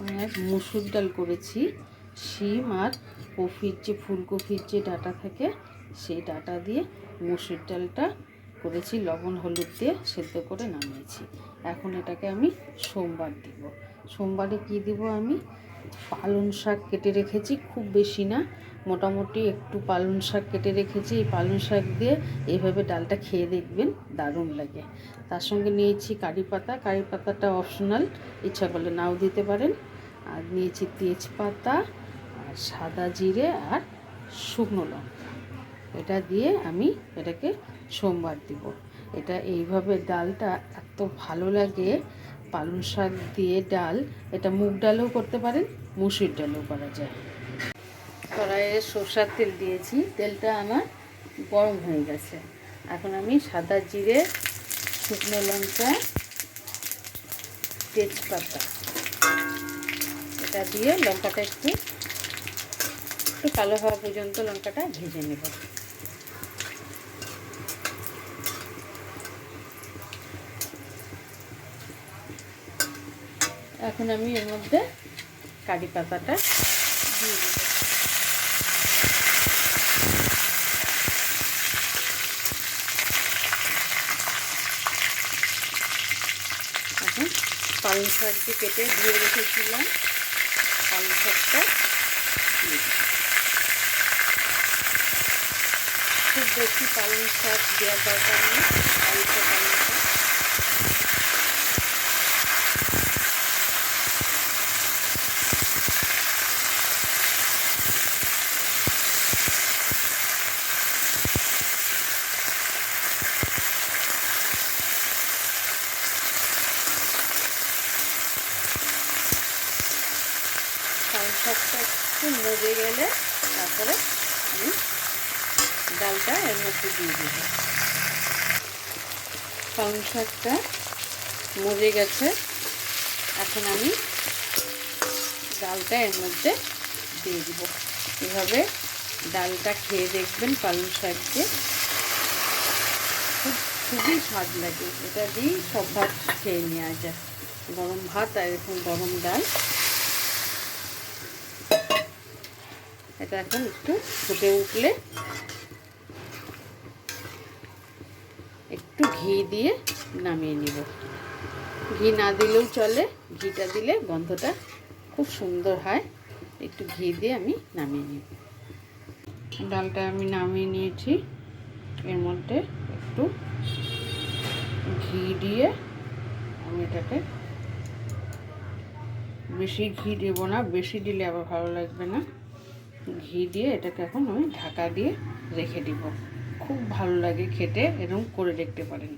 আর মুসুর ডাল করেছি, শিম আর কফির যে ফুলকপির যে ডাটা থাকে, সেই ডাটা দিয়ে মুসুর ডালটা করেছি, লবণ, হলুদ দিয়ে সেদ্ধ করে নামিয়েছি। এখন এটাকে আমি সোমবার দিব। সোমবারে কি দিব আমি? পালং শাক কেটে রেখেছি, খুব বেশি না। মোটামুটি একটু পালং শাক কেটে রেখেছি। এই পালং শাক দিয়ে এইভাবে ডালটা খেয়ে দেখবেন, দারুণ লাগে। তার সঙ্গে নিয়েছি কারি পাতা। কারি পাতাটা অপশনাল ইচ্ছা করলে নাও দিতে পারেন। আর নিয়েছি তেজপাতা, আর সাদা জিরে, আর শুকনো লঙ্কা। এটা দিয়ে আমি এটাকে সোমবার দিব। এটা এইভাবে ডালটা এত ভালো লাগে, পালং শাক দিয়ে ডাল। এটা মুগ ডালও করতে পারেন, মুসুর ডালও করা যায়। কড়াইয়ে সর্ষার তেল দিয়েছি, তেলটা আমার গরম হয়ে গেছে। এখন আমি সাদা জিরে, শুকনো লঙ্কা, তেজপাতা, এটা দিয়ে লঙ্কাটা একটু একটু কালো হওয়া পর্যন্ত লঙ্কাটা ভেজে নেব। এখন আমি এর মধ্যে কারি পাতাটা দিয়ে এখন পালং শাক যে কেটে ধুয়ে রেখেছিলাম। পালং শাকটা খুব বেশি পালং শাক দেওয়ার দরকার নেই পালং শাক পালং শাকটা একটু মজে গেলে তারপরে আমি ডালটা এর মধ্যে দিয়ে দেব। পালং শাকটা মজে গেছে। এখন আমি ডালটা এর মধ্যে দিয়ে দিব। এভাবে ডালটা খেয়ে দেখবেন পালং শাক দিয়ে খুব, খুবই স্বাদ লাগে। এটা দিয়েই সব ভাত খেয়ে নেওয়া যায়। গরম ভাত আর এরকম গরম ডাল। এটা এখন একটু ফুটে উঠলে একটু ঘি দিয়ে নামিয়ে নিব। ঘি না দিলেও চলে, ঘিটা দিলে গন্ধটা খুব সুন্দর হয়। একটু ঘি দিয়ে আমি নামিয়ে নিব। ডালটা আমি নামিয়ে নিয়েছি। এর মধ্যে একটু ঘি দিয়ে আমি এটাকে বেশি ঘি দেবো না, বেশি দিলে আবার ভালো লাগবে না। ঘি দিয়ে এটাকে এখন আমি ঢাকা দিয়ে রেখে দিব। খুব ভালো লাগে খেতে এরকম করে দেখতে পারেন।